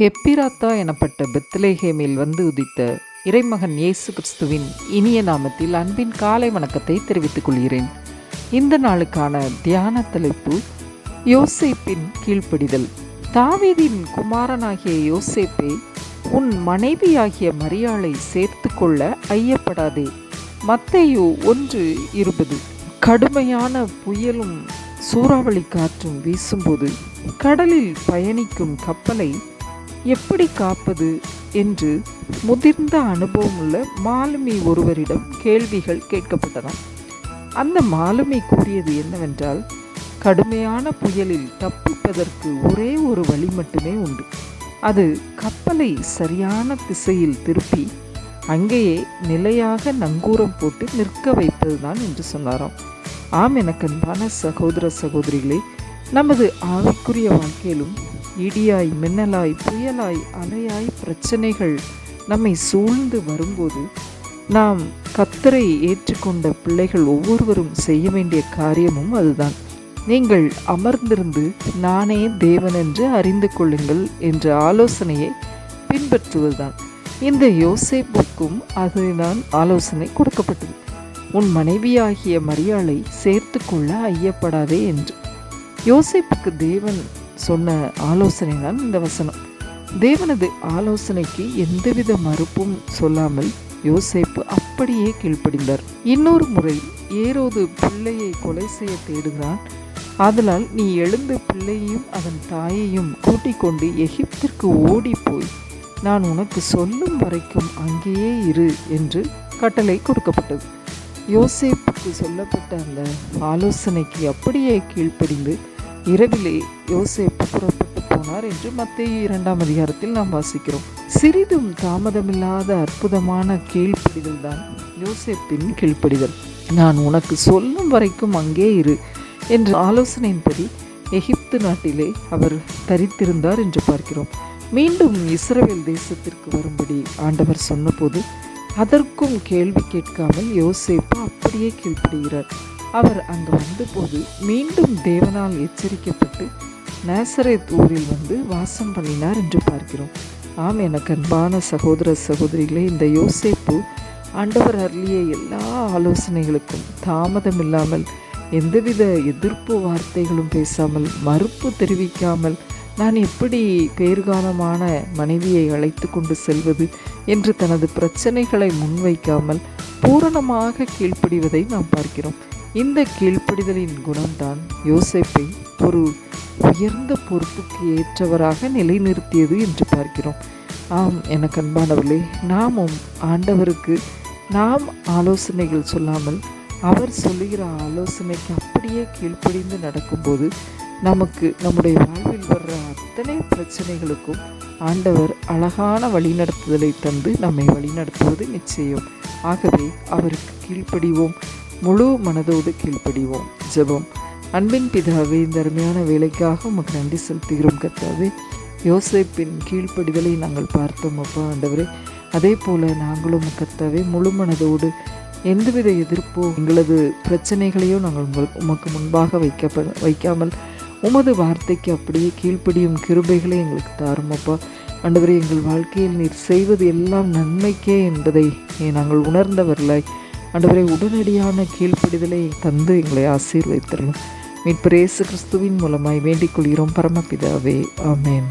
எப்பிராத்தா எனப்பட்ட பெத்லேஹேமில் வந்து உதித்த இறைமகன் இயேசு கிறிஸ்துவின் இனிய நாமத்தில் அன்பின் காலை வணக்கத்தை தெரிவித்துக் கொள்கிறேன். இந்த நாளுக்கான தியான தலைப்பு யோசேப்பின் கீழ்ப்படிதல். தாவீதின் குமாரனாகிய யோசேப்பே உன் மனைவியாகிய மரியாளை சேர்த்து கொள்ள ஐயப்படாதே. மத்தையோ ஒன்று இருபது. கடுமையான புயலும் சூறாவளி காற்றும் வீசும்போது கடலில் பயணிக்கும் கப்பலை எப்படி காப்பது என்று முதிர்ந்த அனுபவமுள்ள மாலுமி ஒருவரிடம் கேள்விகள் கேட்கப்பட்டன. அந்த மாலுமி கூறியது என்னவென்றால் கடுமையான புயலில் தப்பிப்பதற்கு ஒரே ஒரு வழி மட்டுமே உண்டு. அது கப்பலை சரியான திசையில் திருப்பி அங்கேயே நிலையாக நங்கூரம் போட்டு நிற்க வைப்பதுதான் என்று சொன்னாராம். ஆம் எனக்கு அன்பான சகோதர சகோதரிகளே நமது ஆவிக்குரிய வாழ்க்கையிலும் இடியாய் மின்னலாய் புயலாய் அலையாய் பிரச்சனைகள் நம்மை சூழ்ந்து வரும்போது நாம் கத்தரை ஏற்றுக்கொண்ட பிள்ளைகள் ஒவ்வொருவரும் செய்ய வேண்டிய காரியமும் அதுதான். நீங்கள் அமர்ந்திருந்து நானே தேவன் என்று அறிந்து கொள்ளுங்கள் என்ற ஆலோசனையை பின்பற்றுவதுதான். இந்த யோசேப்புக்கும் அதுதான் ஆலோசனை கொடுக்கப்பட்டது. உன் மனைவியாகிய மரியாளை சேர்த்து கொள்ள ஐயப்படாதே என்று. யோசிப்புக்கு தேவன் சொன்ன ஆலோசனை தான் இந்த வசனம். தேவனது ஆலோசனைக்கு எந்தவித மறுப்பும் சொல்லாமல் யோசேப்பு அப்படியே கீழ்ப்படிந்தார். இன்னொரு முறை ஏரோது பிள்ளையை கொலை செய்ய தேடுகிறான். ஆதலால் நீ எழுந்து பிள்ளையையும் அதன் தாயையும் கூட்டிக் கொண்டு எகிப்திற்கு ஓடிப்போய் போய் நான் உனக்கு சொல்லும் வரைக்கும் அங்கேயே இரு என்று கட்டளை கொடுக்கப்பட்டது. யோசேப்புக்கு சொல்லப்பட்ட அந்த ஆலோசனைக்கு அப்படியே கீழ்ப்படிந்து இரவிலே யோசேப்பு புறப்பட்டு போனார் என்று மத்திய இரண்டாம் அதிகாரத்தில் நாம் வாசிக்கிறோம். சிறிதும் தாமதமில்லாத அற்புதமான கீழ்ப்படிதல் தான் யோசேப்பின் கீழ்ப்படிதல். நான் உனக்கு சொல்லும் வரைக்கும் அங்கே இரு என்ற ஆலோசனையின்படி எகிப்து நாட்டிலே அவர் தரித்திருந்தார் என்று பார்க்கிறோம். மீண்டும் இஸ்ரேல் தேசத்திற்கு வரும்படி ஆண்டவர் சொன்னபோது அதற்கும் கேள்வி கேட்காமல் யோசேப்பு அப்படியே கீழ்ப்படுகிறார். அவர் அங்கு வந்தபோது மீண்டும் தேவனால் எச்சரிக்கப்பட்டு நேசரேத் ஊரில் வந்து வாசம் பண்ணினார் என்று பார்க்கிறோம். ஆம் எனக்கு அன்பான சகோதர சகோதரிகளே இந்த யோசேப்பு ஆண்டவர் அருளிய எல்லா ஆலோசனைகளுக்கும் தாமதம் இல்லாமல் எந்தவித எதிர்ப்பு வார்த்தைகளும் பேசாமல் மறுப்பு தெரிவிக்காமல் நான் எப்படி பேர்காலமான மனைவியை அழைத்து கொண்டு செல்வது என்று தனது பிரச்சனைகளை முன்வைக்காமல் பூரணமாக கீழ்ப்படிவதை நாம் பார்க்கிறோம். இந்த கீழ்ப்படிதலின் குணம்தான் யோசேப்பை ஒரு உயர்ந்த பொறுப்புக்கு ஏற்றவராக நிலைநிறுத்தியது என்று பார்க்கிறோம். ஆம் என கண்பானவர்களே நாமும் ஆண்டவருக்கு நாம் ஆலோசனைகள் சொல்லாமல் அவர் சொல்லுகிற ஆலோசனைக்கு அப்படியே கீழ்ப்படிந்து நடக்கும்போது நமக்கு நம்முடைய வாழ்வில் வர்ற அத்தனை பிரச்சனைகளுக்கும் ஆண்டவர் அழகான வழிநடத்துதலை தந்து நம்மை வழிநடத்துவது நிச்சயம். ஆகவே அவருக்கு கீழ்ப்படிவோம். முழு மனதோடு கீழ்ப்படிவோம். ஜெபம். அன்பின் பிதாவே இந்த அருமையான வேலைக்காக உமக்கு நன்றி செலுத்துகிறோம் கத்தாவே யோசிப்பின் கீழ்ப்படிதலை நாங்கள் பார்த்தோம் அப்பா ஆண்டவரே. அதே போல் நாங்களும் கத்தாவே முழு மனதோடு எந்தவித எதிர்ப்போ எங்களது பிரச்சனைகளையோ நாங்கள் உங்கள் உமக்கு முன்பாக வைக்கப்ப வைக்காமல் உமது வார்த்தைக்கு அப்படியே கீழ்ப்படியும் கிருபைகளை எங்களுக்கு தாரும் அப்பா. ஆண்டவரே எங்கள் வாழ்க்கையில் நீர் செய்வது எல்லாம் நன்மைக்கே என்பதை நாங்கள் உணர்ந்தவர்களாய். ஆண்டவரை உடனடியான கீழ்ப்படிதலை தந்து எங்களை ஆசீர்வைத்தரலாம் மீட்பரேசு கிறிஸ்துவின் மூலமாய் வேண்டிக் கொள்கிறோம். பரமபிதாவே ஆமேன்.